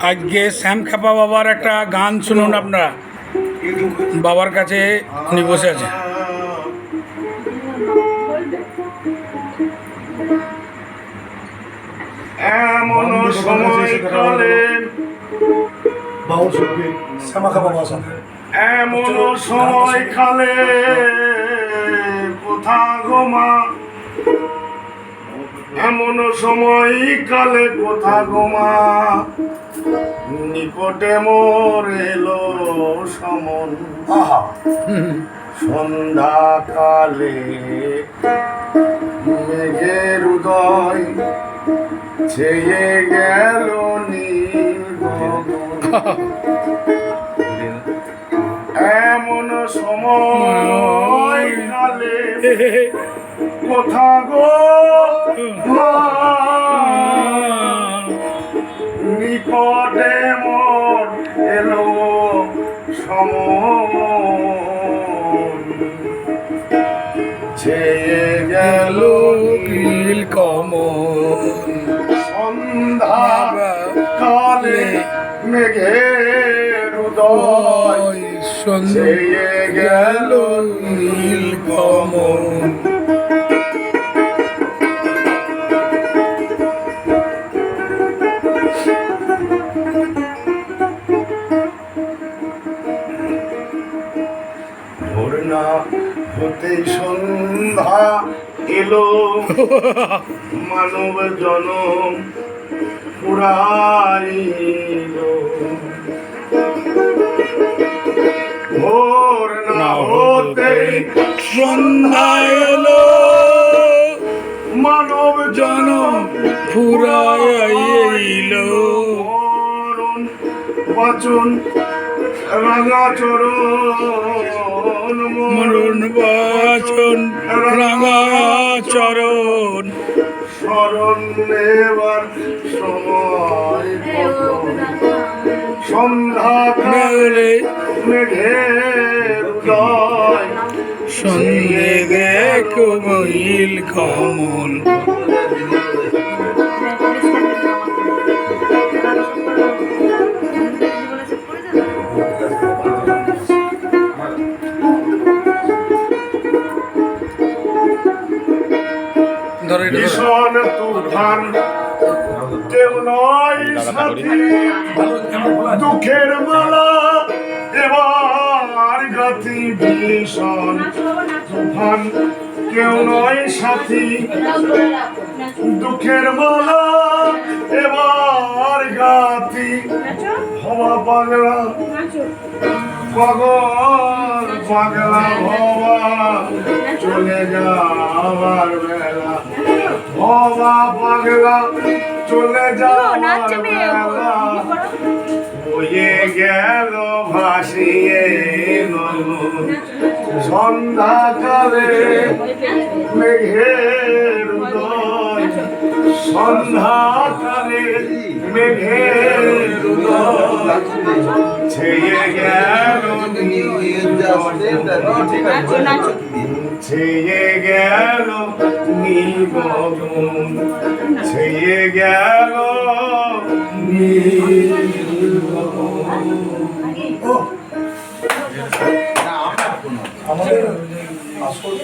আজকে শ্যাম খেপা বাবার একটা গান শুনুন আপনারা। বাবার কাছে উনি বসে আছে এমন সময় কালে এমন সময় কালে কোথা গোমা এমন সময় কালে কোথা গোমা। নিকটে মোর এলো সমন। সন্ধ্যা কালে মেঘের উদয় ছেয়ে গেল নীল। এমন সময় কালে কোথা গো মা? নিকটে মোর এলো সমন ছেয়ে গেল নীল কমল। সন্ধ্যা কালে মেঘের উদয়। ছেয়ে গেল নীল কমল। না হতে সন্ধ্যা এলো। মানব জনম পুরাইল ভোর না হতেই সন্ধ্যা এলো। মানব জনম মরণ বচন রাঙা চরণ মরণ বাচন রাঙা চরণ স্মরণ নেবার সময়? সন্ধ্যা মেলে মেঘের উদয় সঙ্গে দেখো কমল ভীষণ তুফান কেউ নয় সাথী, দুঃখের মালা, এবার গাথি ভীষণ তুফান কেউ নয় সাথী, দুঃখের মালা, এবার গাথি হওয়া পাগলা। পাগল পাগলা হওয়া চলে যাওয়ার বেলা। হওয়া পাগলা চলে যাওয়ার বেলা হয়ে গেল ভাসিয়ে গেল সন্ধ্যাকালে মেঘের উদয়। সন্ধ্যাকালে মেঘের উদয়। ছেয়ে গেল ছেয়ে গেল গগন ছেয়ে গেল আমাদের আসল